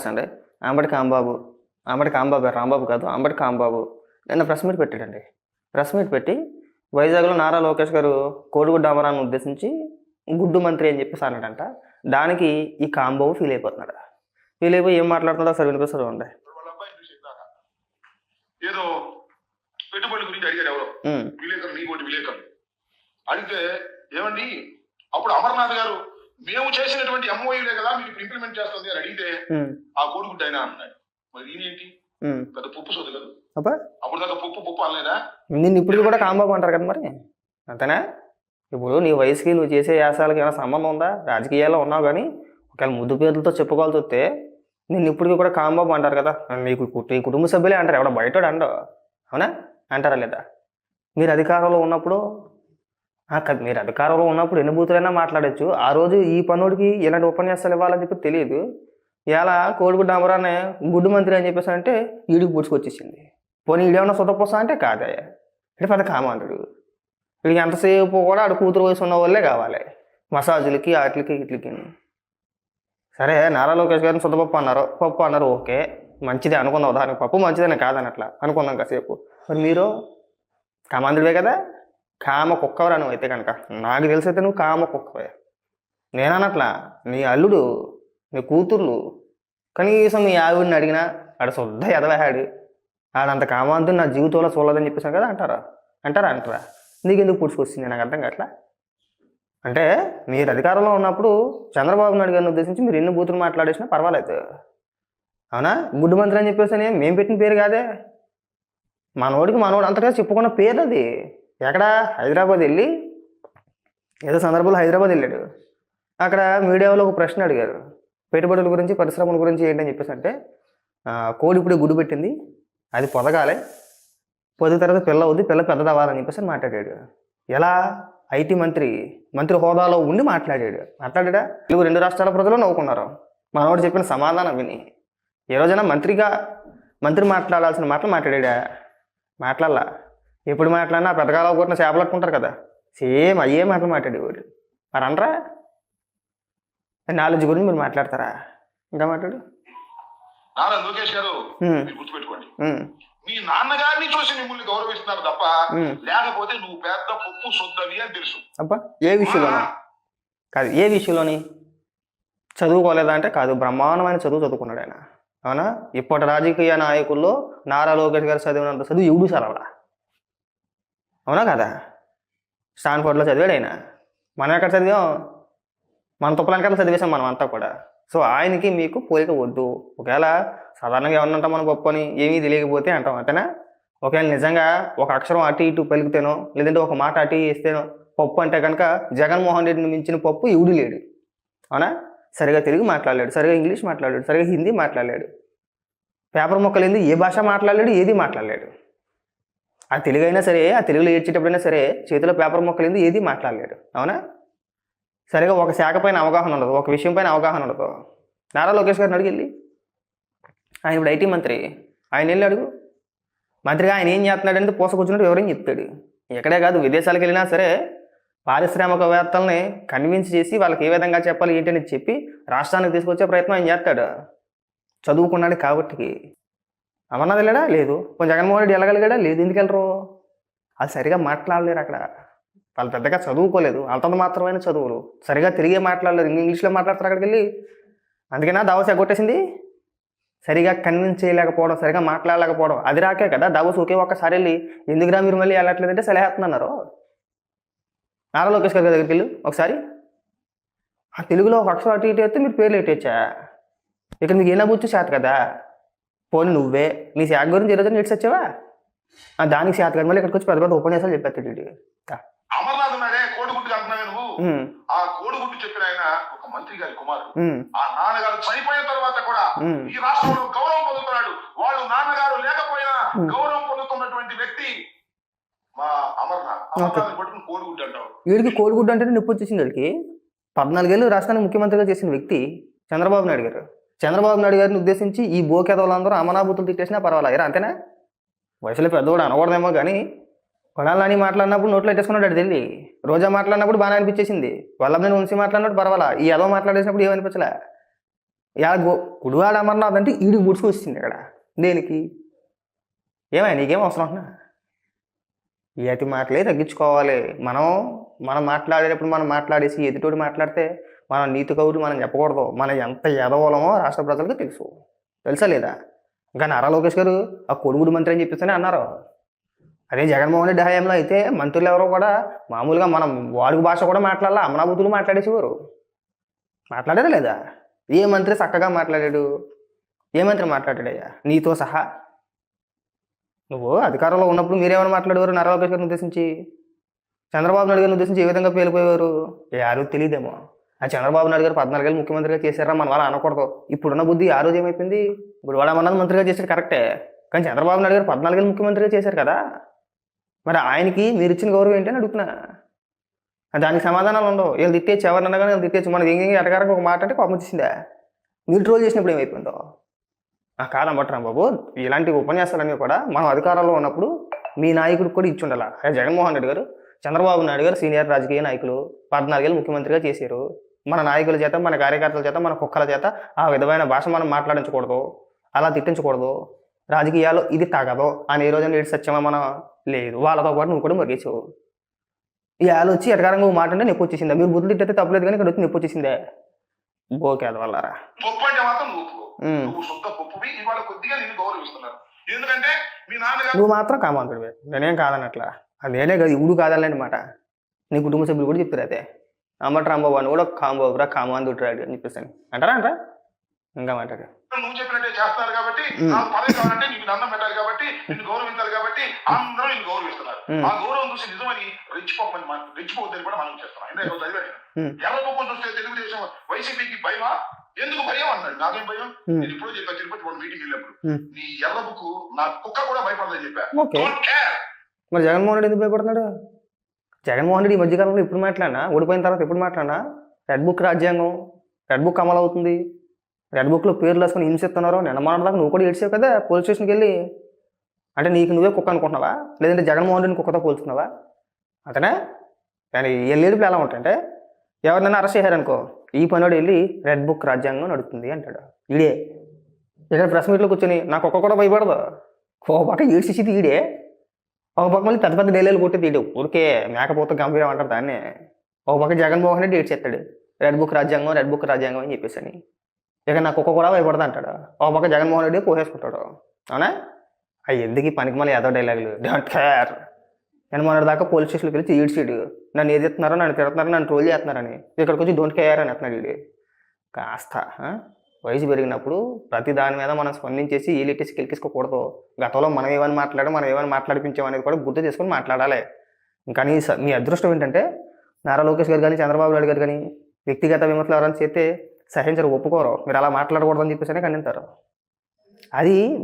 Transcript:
Famous అండి అంబటి కాంబాబు. అంబటి కాంబాబు రాంబాబు కాదు అంబటి కాంబాబు. నిన్న ప్రెస్ మీట్ పెట్టాడండి. ప్రెస్ మీట్ పెట్టి వైజాగ్లో నారా లోకేష్ గారు కోడిగుడ్డ అమరాన్ని ఉద్దేశించి గుడ్డు మంత్రి అని చెప్పేసి అన్నాడంట. దానికి ఈ కాంబాబు ఫీల్ అయిపోతున్నాడు. ఫీల్ అయిపోయి ఏం మాట్లాడుతున్నాడో సరే చూసి ఇందాక ఏదో పెట్టుబడుల గురించి అడిగారు ఎవరో. విలేకరు నీకోటి విలేకరు అడిగితే ఏమండి? అప్పుడు అమర్నాథ్ గారు మేము చేసినటువంటి ఎంఓయూలే కదా మీకు ఇప్పుడు ఇంప్లిమెంట్ చేస్తుంది అని అడిగితే ఆ కోడిగుడ్డ అయినా అన్నాడు. మరి ఉమ్. పెద్ద పప్పు సోదు కదా. అబ్బా. అప్పుడు దాకా పప్పు పప్పు అనలేదా? నిన్ను ఇప్పుడు కూడా కాంబాబు అంటారు కదా మరి. అంతేనా? ఇప్పుడు నీ వయసుకి నువ్వు చేసే యాసాలకి ఏమైనా సంబంధం ఉందా? రాజకీయాల్లో ఉన్నావు కానీ ఒకవేళ ముద్దు పేర్లతో చెప్పుకోవాల్సి వస్తే నిన్ను ఇప్పటికీ కూడా కాంబాబు అంటారు కదా. నీకు నీ కుటుంబ సభ్యులే అంటారు. ఎవడ బయట అండవు అవునా? అంటారా లేదా? మీరు అధికారంలో ఉన్నప్పుడు మీరు అధికారంలో ఉన్నప్పుడు ఎన్ని బూతులైనా మాట్లాడచ్చు. ఆ రోజు ఈ పనుడికి ఇలాంటి ఉపన్యాసాలు ఇవ్వాలని చెప్పి తెలియదు. ఇలా కోడిగుడ్డ అమరానే గుడ్డు మంత్రి అని చెప్పేసి అంటే ఈడికి పూడ్చుకొచ్చేసింది. పోనీ ఈడేమన్నా సొంతపోసా అంటే కాదే. అంటే పెద్ద కామాంధుడు. వీడికి ఎంతసేపు కూడా ఆడు కూతురు వయసు ఉన్న వాళ్ళే కావాలి. మసాజులకి వాటికి వీటికి సరే నారా లోకేష్ గారిని సొంతపప్పు అన్నారు. పప్పు అన్నారు ఓకే. మంచిదే అనుకుందాం దానికి పప్పు మంచిదని కాదని అట్లా అనుకుందాం కాసేపు. మరి మీరు? కామాంధుడివే కదా? కామ కుక్కవరా నువ్వు అయితే కనుక? నాకు తెలిసైతే నువ్వు కామ కుక్కవే. నేనట్లా నీ అల్లుడు నీ కూతుర్లు కనీసం మీ ఆవిడని అడిగినా ఆడ శుద్ధ ఎదవేహాడు ఆడంత కామాంతం నా జీవితంలో చూడలేదని చెప్పేసాను కదా అంటారా? అంటారా అంటారా? నీకెందుకు పుడుచుకొచ్చింది నాకు అర్థం కావట్లా? అంటే మీరు అధికారంలో ఉన్నప్పుడు చంద్రబాబు నాయుడు గారిని ఉద్దేశించి మీరు ఎన్ని బూతులు మాట్లాడేసినా పర్వాలేదు. అవునా? గుడ్డు మంత్రి అని చెప్పేసి మేము పెట్టిన పేరు కాదే. మనోడికి మనోడు అంతగా చెప్పుకున్న పేరు అది ఎక్కడ? హైదరాబాద్ వెళ్ళి? ఏదో సందర్భంలో హైదరాబాద్ వెళ్ళాడు. అక్కడ మీడియాలో ఒక ప్రశ్న అడిగారు. పెట్టుబడుల గురించి పరిశ్రమల గురించి ఏంటని చెప్పేసి అంటే కోడి ఇప్పుడే గుడ్డు పెట్టింది. అది పొదగాలి. పొదిన తర్వాత పిల్ల అవుద్ది పిల్ల పెద్దదవ్వాలని చెప్పేసి మాట్లాడాడు. ఎలా? ఐటీ మంత్రి మంత్రి హోదాలో ఉండి మాట్లాడాడు. మాట్లాడా తెలుగు రెండు రాష్ట్రాల ప్రజలు నవ్వుకున్నారు. మనవాడు చెప్పిన సమాధానం విని. ఏ రోజైనా మంత్రిగా మంత్రి మాట్లాడాల్సిన మాటలు మాట్లాడా మాట్లాడాల. ఎప్పుడు మాట్లాడినా పెద్దగాలో కొట్టిన చేపలు పట్టుకుంటారు కదా. సేమ్ అయ్యే మాటలు మాట్లాడేవాడు మరి అనరా? నాలెడ్జ్ గురించి మీరు మాట్లాడతారా? ఇంకా మాట్లాడు. నారా లోకేష్ గారు ఉమ్, మీరు గుర్తుపెట్టుకోండి. ఉమ్, మీ నాన్నగారిని చూసి మిమ్మల్ని గౌరవిస్తున్నారు తప్ప. లేకపోతే నువ్వు పెద్ద పప్పు అని తెలుసు. అబ్బా ఏ విషయంలోని? కాదు ఏ విషయంలోని? చదువుకోలేదా అంటే కాదు బ్రహ్మాండమైన చదువు చదువుకున్నాడు ఆయన. అవునా? ఇప్పటి రాజకీయ నాయకుల్లో నారా లోకేష్ గారు చదివినంత చదువు ఎవడు చదవడా? అవునా కదా? స్టాన్ఫోర్డ్లో చదివాడు ఆయన మనం ఎక్కడ చదివాం? మన తుప్పలనికన్నా చదివేశాం మనం అంతా కూడా. సో ఆయనకి మీకు పోలిక వద్దు. ఒకవేళ సాధారణంగా ఏమన్నా అంటాం మనం గొప్ప అని ఏమీ తెలియకపోతే అంటాం అంతేనా? ఒకవేళ నిజంగా ఒక అక్షరం అటు ఇటు పలికితేనో లేదంటే ఒక మాట అటు ఇస్తేనో వేస్తేనో పప్పు అంటే కనుక జగన్మోహన్ రెడ్డిని మించిన పప్పు ఇవుడు లేడు. అవునా? సరిగా తెలుగు మాట్లాడలేడు సరిగా ఇంగ్లీష్ మాట్లాడాడు సరిగా హిందీ మాట్లాడలేడు. పేపర్ మొక్కలేంది ఏ భాష మాట్లాడలేడు ఏది మాట్లాడలేడు. ఆ తెలుగు అయినా సరే ఆ తెలుగులో ఏడ్చేటప్పుడైనా సరే చేతిలో పేపర్ మొక్కలేంది ఏది మాట్లాడలేడు? అవునా? సరిగా ఒక శాఖ పైన అవగాహన ఉండదు ఒక విషయం పైన అవగాహన ఉండదు. నారా లోకేష్ గారిని అడిగి వెళ్ళి. ఆయన ఇప్పుడు ఐటీ మంత్రి. ఆయన వెళ్ళి అడుగు. మంత్రిగా ఆయన ఏం చేస్తున్నాడంటే పూస కూర్చున్నట్టు ఎవరైనా చెప్తాడు? ఎక్కడే కాదు విదేశాలకు వెళ్ళినా సరే పారిశ్రామికవేత్తల్ని కన్విన్స్ చేసి వాళ్ళకి ఏ విధంగా చెప్పాలి ఏంటనేది చెప్పి రాష్ట్రానికి తీసుకొచ్చే ప్రయత్నం ఆయన చేస్తాడు. చదువుకున్నాడు కాబట్టి. అమర్నాథ్ వెళ్ళాడా? లేదు. కొంచెం జగన్మోహన్ రెడ్డి వెళ్ళగలిగాడా? లేదు. ఎందుకు వెళ్ళరు? వాళ్ళు సరిగా మాట్లాడలేరు అక్కడ. వాళ్ళు పెద్దగా చదువుకోలేదు. అంతంత మాత్రమైన చదువులు. సరిగా తిరిగే మాట్లాడలేదు ఇంక ఇంగ్లీష్లో మాట్లాడతారు అక్కడికి వెళ్ళి. అందుకేనా దావస్ ఎగ్గొట్టేసింది. సరిగా కన్విన్స్ చేయలేకపోవడం సరిగా మాట్లాడలేకపోవడం. అది రాకే కదా. దావోస్ ఒకే ఒక్కసారి వెళ్ళి ఎందుకురా మీరు మళ్ళీ వెళ్ళట్లేదంటే సలహేస్తున్నారు నారా లోకేష్ గారి దగ్గరికి వెళ్ళు. ఒకసారి. ఆ తెలుగులో ఒక అక్షరం అటు ఇటు అయితే మీరు పేర్లు ఎట్టేచ్చా? ఇక్కడ మీకు ఏనా బుచ్చు చేత కదా? పోనీ నువ్వే నీ శాఖ గురించి ఈరోజు నేర్చి వచ్చావా ఆ, దానికి శాత కదా మళ్ళీ ఇక్కడికి వచ్చి పెద్ద పెద్ద ఉపన్యాసాలు చెప్పేస్తాడు అమర్నాథ్ ఉన్నాడే కోడిగుడ్డు అంటున్నావే నువ్వు? ఉమ్, ఆ కోడిగుడ్డు చెప్పిన ఆయన ఒక మంత్రి గారి కుమారుడు. ఉమ్, ఆ నాన్నగారు చనిపోయిన తర్వాత కూడా ఉమ్. ఈ రాష్ట్రంలో గౌరవం పొందుతున్నాడు. వాళ్ళు నాన్నగారు లేకపోయినా గౌరవం పొందుతున్నటువంటి వ్యక్తి మా అమర్నాథ్. అమర్నాథ్ పట్టుకుని కోడిగుడ్డు అంటావు. వీడికి కోడిగుడ్డు అంటేనే నొప్పి వచ్చేసింది వీడికి. పద్నాలుగేళ్ళు రాష్ట్రానికి ముఖ్యమంత్రిగా చేసిన వ్యక్తి చంద్రబాబు నాయుడు గారు. చంద్రబాబు నాయుడు గారిని ఉద్దేశించి ఈ బోకేదవులందరూ అమనాభూతులు తిట్టేసినా పర్వాలేదు అంతేనా? వయసులో పెద్దవాడు అనకూడదేమో కానీ కొడాలని మాట్లాడినప్పుడు నోట్లో ఎట్టేసుకున్నాడు అది రోజా మాట్లాడినప్పుడు బాగా అనిపించేసింది. వల్లభని ఉంచి మాట్లాడినప్పుడు పర్వాలా? ఈ ఎదవ మాట్లాడేసినప్పుడు ఏమనిపించలే? ఇలా గో గుడివాడ అమర్నాథ్ అంటే ఈడు ముడుచుకు వచ్చింది ఇక్కడ. దేనికి? ఏమైనా నీకేం అవసరం అంటున్నా? ఈ అతి మాటలే తగ్గించుకోవాలి. మనం మనం మాట్లాడేటప్పుడు మనం మాట్లాడేసి ఎదుటోడు మాట్లాడితే మన నీతి కవులు మనం చెప్పకూడదు. మనం ఎంత ఎదవలమో రాష్ట్ర ప్రజలకు తెలుసు. తెలుసా లేదా? ఇంకా నారా లోకేష్ గారు ఆ కొడుగుడు మంత్రి అని చెప్పేసి అన్నారు. అదే జగన్మోహన్ రెడ్డి హయాంలో అయితే మంత్రులు ఎవరో కూడా మామూలుగా మనం వాడుక భాష కూడా మాట్లాడాల అమనాబుద్ధులు మాట్లాడేసేవారు. మాట్లాడారా లేదా? ఏ మంత్రి చక్కగా మాట్లాడాడు? ఏ మంత్రి మాట్లాడాడయ్యా? నీతో సహా. నువ్వు అధికారంలో ఉన్నప్పుడు మీరేమైనా మాట్లాడేవారు నారా లోకేష్ గారిని ఉద్దేశించి? చంద్రబాబు నాయుడు గారిని ఉద్దేశించి ఏ విధంగా పేలిపోయేవారు యారో తెలియదేమో ఆ చంద్రబాబు నాయుడు గారు పద్నాలుగేళ్ళు ముఖ్యమంత్రిగా చేశారా? మన వాళ్ళ అనకూడదు. ఇప్పుడున్న బుద్ధి ఆ రోజు ఏమైపోయింది? ఇప్పుడు వాడు అమర్నాథ్ మంత్రిగా చేశారు కరెక్టే. కానీ చంద్రబాబు నాయుడు గారు పద్నాలుగేళ్ళు ముఖ్యమంత్రిగా చేశారు కదా? మరి ఆయనకి మీరు ఇచ్చిన గౌరవం ఏంటని అని అడుగుతున్నా. దానికి సమాధానాలు ఉండవు. వీళ్ళు తిట్టేచ్చు ఎవరినన్నా కానీ వీళ్ళు తిట్టేచ్చు మనకి ఏం ఎటగారకు ఒక మాట అంటే కోపం వచ్చిందా మీరు ట్రోల్ చేసినప్పుడు ఏమైపోయిందో? ఆ కాదమ్మట్రాం బాబు ఇలాంటి ఉపన్యాసాలన్నీ కూడా మనం అధికారంలో ఉన్నప్పుడు మీ నాయకుడికి కూడా ఇచ్చి ఉండాలి? జగన్మోహన్ రెడ్డి గారు చంద్రబాబు నాయుడు గారు సీనియర్ రాజకీయ నాయకులు పద్నాలుగేళ్ళు ముఖ్యమంత్రిగా చేశారు. మన నాయకుల చేత మన కార్యకర్తల చేత మన కుక్కల చేత ఆ విధమైన భాష మనం మాట్లాడించకూడదు. అలా తిట్టించకూడదు. రాజకీయాల్లో ఇది తగదు అని ఏ రోజున ఏడు సత్యమా మనం లేదు. వాళ్ళతో పాటు నువ్వు కూడా మరిగేసావు ఈ ఆలు వచ్చి ఎటకారంగా ఒక మాట అంటే నొప్పి వచ్చేసిందా. మీరు బుద్ధులు తిట్టితే తప్పలేదు కానీ ఇక్కడ వచ్చి నొప్పి వచ్చేసిందే. బోకేద వల్లరా నువ్వు మాత్రం కామాంతుడివే నేనేం కాదనట్లా. అది నేనే కాదు ఇవుడు కాదనలేని మాట నీ కుటుంబ సభ్యులు కూడా చెప్తారు అదే. అమ్మట రాంబాబు అని కూడా కాంబాబురా కామాంతుడు అని చెప్పేసి అంటారా అంటారా? ఇంకా మాట్లాడు. నువ్వు చెప్పినట్టే చేస్తున్నారు కాబట్టి ఉమ్. నాకు పదవి కావాలంటే నీకు దండం పెట్టాలి కాబట్టి నిన్ను గౌరవించాలి కాబట్టి అందరూ నిన్ను గౌరవిస్తున్నారు. ఆ గౌరవం చూసి నిజమని రెచ్చిపోకమని మనం రెచ్చిపోవద్దని కూడా మనం చేస్తున్నాం. ఎందుకంటే చదివాను ఉమ్. ఎర్రబొక్కం చూస్తే తెలుగుదేశం వైసీపీకి భయమా? ఎందుకు భయం అన్నాడు. నాకేం భయం. నేను ఇప్పుడు చెప్పా తిరుపతి మీటింగ్ వెళ్ళినప్పుడు. నీ ఎర్ర బుక్ నా కుక్క కూడా భయపడదని చెప్పా. ఓకే. డోంట్ కేర్ మరి జగన్మోహన్ రెడ్డి ఎందుకు భయపడుతున్నాడు? జగన్మోహన్ రెడ్డి ఈ మధ్యకాలంలో ఎప్పుడు మాట్లాడినా ఓడిపోయిన తర్వాత ఎప్పుడు మాట్లాడినా రెడ్ బుక్ రాజ్యాంగం రెడ్ బుక్ అమలు అవుతుంది. రెడ్ బుక్లో పేర్లు వేసుకొని హింసిస్తున్నారు నిన్న మొన్నటి దాకా నువ్వు కూడా ఏడ్చావు కదా పోలీస్ స్టేషన్కి వెళ్ళి. అంటే నీకు నువ్వే కుక్క అనుకుంటున్నావా? లేదంటే జగన్మోహన్ రెడ్డిని కుక్కతో పోల్చుకున్నావా? అతనే కానీ ఎల్లేడుపులు ఎలా ఉంటాయంటే ఎవరినైనా అరెస్ట్ చేశారనుకో ఈ పనివాడు వెళ్ళి రెడ్ బుక్ రాజ్యాంగం నడుస్తుంది అంటాడు. ఈడే. ఇక్కడ ప్రెస్ మీట్లో కూర్చొని నాకు ఒక్క కూడా భయపడదు. కోపాక పక్క ఈడే. ఒక పక్క మళ్ళీ పెద్ద పెద్ద డైలీలు కొట్టి ఈడు ఊరికే మేకపోతే గంభీరం అంటారు దాన్ని. ఒక పక్క జగన్మోహన్ రెడ్డి ఏడ్చేస్తాడు రెడ్ బుక్ రాజ్యాంగం రెడ్ బుక్ రాజ్యాంగం అని చెప్పేసి అని. ఇక నాకు ఒక్క కూడా భయపడదా అంటాడు. ఒక పక్క జగన్మోహన్ రెడ్డి పోసేసుకుంటాడు అవునా? అవి ఎందుకు ఈ పనికి మళ్ళీ ఏదో డైలాగులు డోంట్ కేర్ నేను మొన్నటి దాకా పోలీస్ స్టేషన్కి వెళ్ళి ఈడ్చిడు నన్ను ఏది ఎత్తున్నారో నన్ను తిడుతున్నారో నన్ను ట్రోల్ చేస్తున్నారని. ఇక్కడికి వచ్చి డోంట్ కేర్ అని అంటున్నాడు వీడు కాస్త వయసు పెరిగినప్పుడు ప్రతి దాని మీద మనం స్పందించేసి ఈ లిట్టేసి కెలికిసుకోకూడదు గతంలో మనం ఏమైనా మాట్లాడడం మనం ఏమైనా మాట్లాడిపించాం అనేది కూడా గుర్తు చేసుకొని మాట్లాడాలి. కానీ స- మీ అదృష్టం ఏంటంటే నారా లోకేష్ గారు కానీ చంద్రబాబు నాయుడు గారు కానీ వ్యక్తిగత విమర్శలు ఎవరైనా చేస్తే సహించరు ఒప్పుకోరు. మీరు అలా మాట్లాడకూడదని చెప్పేసి ఖండిస్తారు అది